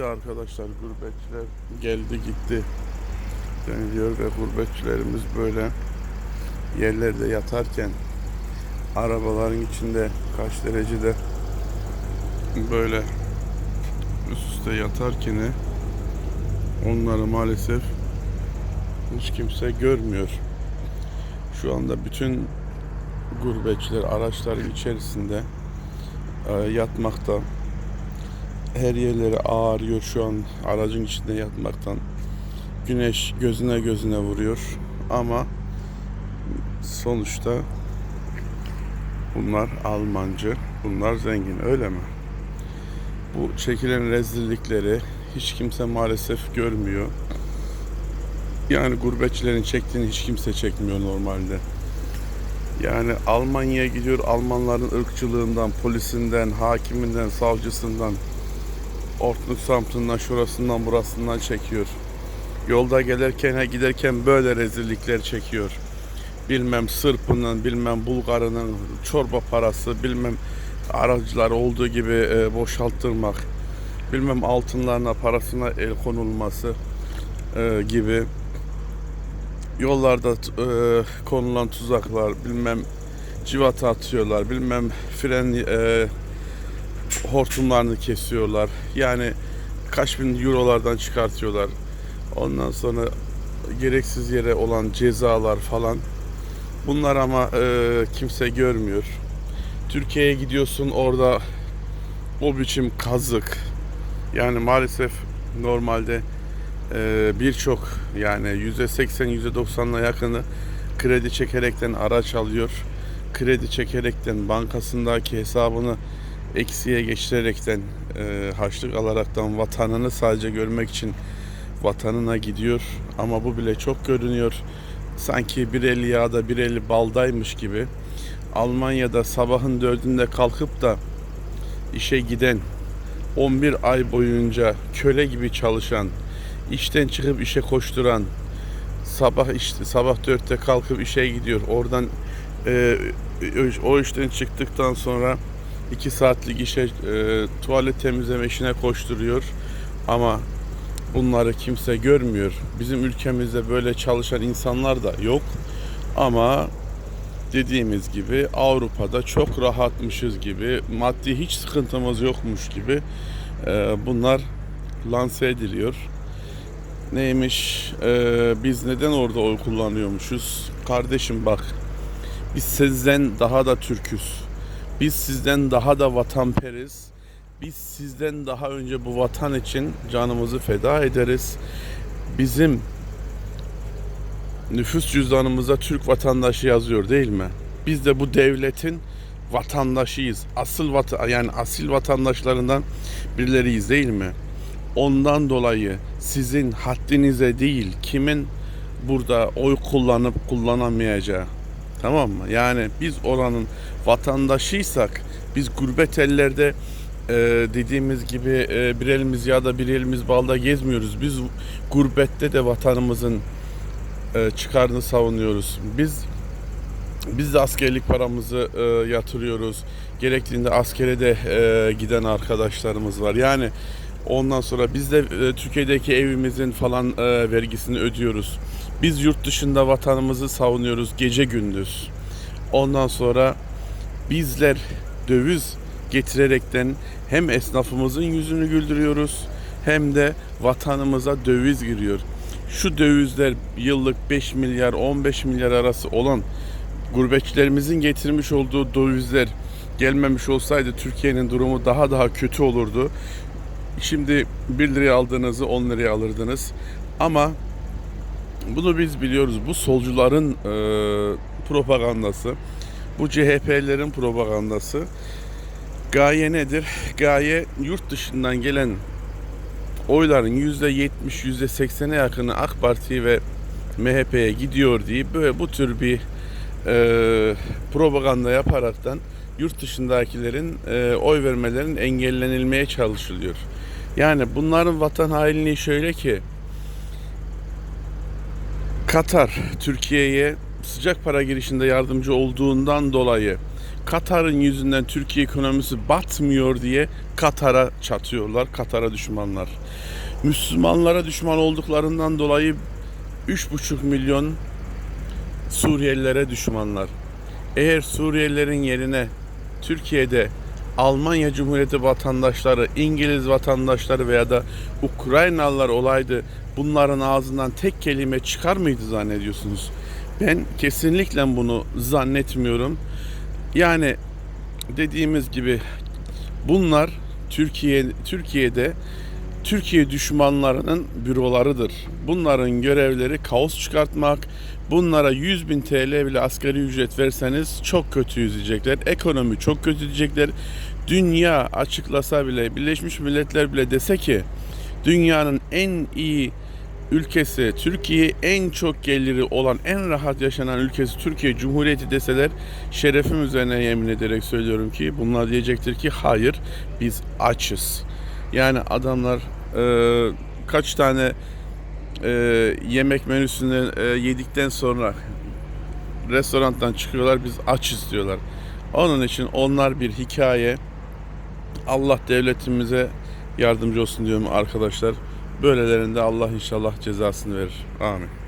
gitti arkadaşlar. Gurbetçiler geldi gitti deniliyor ve gurbetçilerimiz böyle yerlerde yatarken arabaların içinde kaç derecede böyle üst üste yatarken onları maalesef hiç kimse görmüyor. Şu anda bütün gurbetçiler araçların içerisinde e, yatmakta. Her yerleri ağrıyor şu an aracın içinde yatmaktan. Güneş gözüne gözüne vuruyor ama sonuçta bunlar Almancı, bunlar zengin öyle mi? Bu çekilen rezillikleri hiç kimse maalesef görmüyor. Yani gurbetçilerin çektiğini hiç kimse çekmiyor normalde. Yani Almanya'ya gidiyor Almanların ırkçılığından, polisinden, hakiminden, savcısından, Ortluk samtından, şurasından, burasından çekiyor. Yolda gelirken, ha giderken böyle rezillikler çekiyor. Bilmem Sırp'ının, bilmem Bulgar'ının çorba parası, bilmem aracılar olduğu gibi e, boşalttırmak, bilmem altınlarına, parasına el konulması e, gibi yollarda e, konulan tuzaklar, bilmem civata atıyorlar, bilmem fren e, hortumlarını kesiyorlar. Yani kaç bin eurolardan çıkartıyorlar. Ondan sonra gereksiz yere olan cezalar falan. Bunlar ama e, kimse görmüyor. Türkiye'ye gidiyorsun orada o biçim kazık. Yani maalesef normalde e, birçok yani %80 %90'la yakını kredi çekerekten araç alıyor. Kredi çekerekten bankasındaki hesabını eksiye geçirerekten e, harçlık alaraktan vatanını sadece görmek için vatanına gidiyor. Ama bu bile çok görünüyor. Sanki bir eli yağda bir eli baldaymış gibi. Almanya'da sabahın dördünde kalkıp da işe giden 11 ay boyunca köle gibi çalışan, işten çıkıp işe koşturan, sabah işte sabah 4'te kalkıp işe gidiyor. Oradan e, o işten çıktıktan sonra 2 saatlik işe e, tuvalet temizleme işine koşturuyor. Ama bunları kimse görmüyor. Bizim ülkemizde böyle çalışan insanlar da yok. Ama dediğimiz gibi Avrupa'da çok rahatmışız gibi, maddi hiç sıkıntımız yokmuş gibi e, bunlar lanse ediliyor. Neymiş? e, biz neden orada oy kullanıyormuşuz? Kardeşim bak, biz sizden daha da Türküz. Biz sizden daha da vatanperiz. Biz sizden daha önce bu vatan için canımızı feda ederiz. Bizim nüfus cüzdanımıza Türk vatandaşı yazıyor değil mi? Biz de bu devletin vatandaşıyız. Asıl vatan yani asil vatandaşlarından birileriyiz değil mi? Ondan dolayı sizin haddinize değil kimin burada oy kullanıp kullanamayacağı Tamam mı? Yani biz oranın vatandaşıysak biz gurbet ellerde e, dediğimiz gibi e, bir elimiz yağda bir elimiz balda gezmiyoruz. Biz gurbette de vatanımızın e, çıkarını savunuyoruz. Biz biz de askerlik paramızı e, yatırıyoruz. Gerektiğinde askere de e, giden arkadaşlarımız var. Yani ondan sonra biz de e, Türkiye'deki evimizin falan e, vergisini ödüyoruz. Biz yurt dışında vatanımızı savunuyoruz gece gündüz. Ondan sonra bizler döviz getirerekten hem esnafımızın yüzünü güldürüyoruz hem de vatanımıza döviz giriyor. Şu dövizler yıllık 5 milyar 15 milyar arası olan gurbetçilerimizin getirmiş olduğu dövizler gelmemiş olsaydı Türkiye'nin durumu daha daha kötü olurdu. Şimdi 1 liraya aldığınızı 10 liraya alırdınız. Ama bunu biz biliyoruz. Bu solcuların e, propagandası. Bu CHP'lerin propagandası. Gaye nedir? Gaye yurt dışından gelen oyların %70, %80'e yakını AK Parti ve MHP'ye gidiyor diye böyle bu tür bir e, propaganda yaparaktan yurt dışındakilerin e, oy vermelerin engellenilmeye çalışılıyor. Yani bunların vatan hainliği şöyle ki Katar Türkiye'ye sıcak para girişinde yardımcı olduğundan dolayı Katar'ın yüzünden Türkiye ekonomisi batmıyor diye Katar'a çatıyorlar. Katar'a düşmanlar. Müslümanlara düşman olduklarından dolayı 3,5 milyon Suriyelilere düşmanlar. Eğer Suriyelilerin yerine Türkiye'de Almanya Cumhuriyeti vatandaşları, İngiliz vatandaşları veya da Ukraynalılar olaydı bunların ağzından tek kelime çıkar mıydı zannediyorsunuz? Ben kesinlikle bunu zannetmiyorum. Yani dediğimiz gibi bunlar Türkiye Türkiye'de Türkiye düşmanlarının bürolarıdır. Bunların görevleri kaos çıkartmak. Bunlara 100 bin TL bile asgari ücret verseniz çok kötü yüzecekler. Ekonomi çok kötü diyecekler. Dünya açıklasa bile, Birleşmiş Milletler bile dese ki dünyanın en iyi ülkesi Türkiye en çok geliri olan en rahat yaşanan ülkesi Türkiye Cumhuriyeti deseler şerefim üzerine yemin ederek söylüyorum ki bunlar diyecektir ki hayır biz açız. Yani adamlar e, kaç tane e, yemek menüsünü e, yedikten sonra restorandan çıkıyorlar biz açız diyorlar. Onun için onlar bir hikaye. Allah devletimize yardımcı olsun diyorum arkadaşlar. Böylelerinde Allah inşallah cezasını verir. Amin.